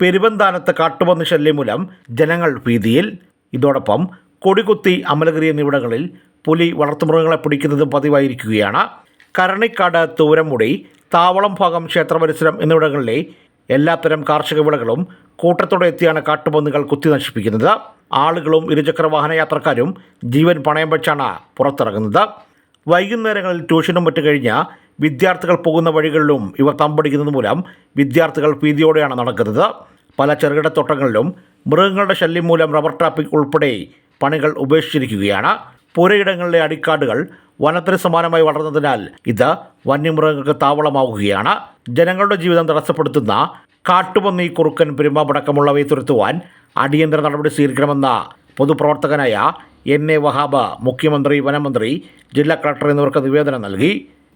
പെരുവന്താനത്ത് കാട്ടുപന്നി ശല്യം മൂലം ജനങ്ങൾ ഭീതിയിൽ. ഇതോടൊപ്പം കൊടികുത്തി അമലഗിരി എന്നിവിടങ്ങളിൽ പുലി വളർത്തുമൃഗങ്ങളെ പിടിക്കുന്നതും പതിവായിരിക്കുകയാണ്. കരണിക്കാട് തൂരമുടി താവളം ഭാഗം ക്ഷേത്രപരിസരം എന്നിവിടങ്ങളിലെ എല്ലാത്തരം കാർഷിക വിളകളും കൂട്ടത്തോടെ എത്തിയാണ് കാട്ടുപന്നികൾ കുത്തി നശിപ്പിക്കുന്നത്. ആളുകളും ഇരുചക്ര വാഹന യാത്രക്കാരും ജീവൻ പണയം വെച്ചാണ് പുറത്തിറങ്ങുന്നത്. വൈകുന്നേരങ്ങളിൽ ട്യൂഷനും മറ്റു കഴിഞ്ഞ് വിദ്യാർത്ഥികൾ പോകുന്ന വഴികളിലും ഇവർ തമ്പടിക്കുന്നത് മൂലം വിദ്യാർത്ഥികൾ ഭീതിയോടെയാണ് നടക്കുന്നത്. പല ചെറുകിട തോട്ടങ്ങളിലും മൃഗങ്ങളുടെ ശല്യം മൂലം റബ്ബർ ടാപ്പിംഗ് ഉൾപ്പെടെ പണികൾ ഉപേക്ഷിച്ചിരിക്കുകയാണ്. പുരയിടങ്ങളിലെ അടിക്കാടുകൾ വനത്തിന് സമാനമായി വളർന്നതിനാൽ ഇത് വന്യമൃഗങ്ങൾക്ക് താവളമാവുകയാണ്. ജനങ്ങളുടെ ജീവിതം തടസ്സപ്പെടുത്തുന്ന കാട്ടുപന്നി കുറുക്കൻ പെരുമ്പാമ്പടക്കമുള്ളവയെ തുരത്തുവാൻ അടിയന്തര നടപടി സ്വീകരിക്കണമെന്ന പൊതുപ്രവർത്തകനായ എൻ. എ. വഹാബ് മുഖ്യമന്ത്രി വനമന്ത്രി ജില്ലാ കളക്ടർ എന്നിവർക്ക് നിവേദനം നൽകി.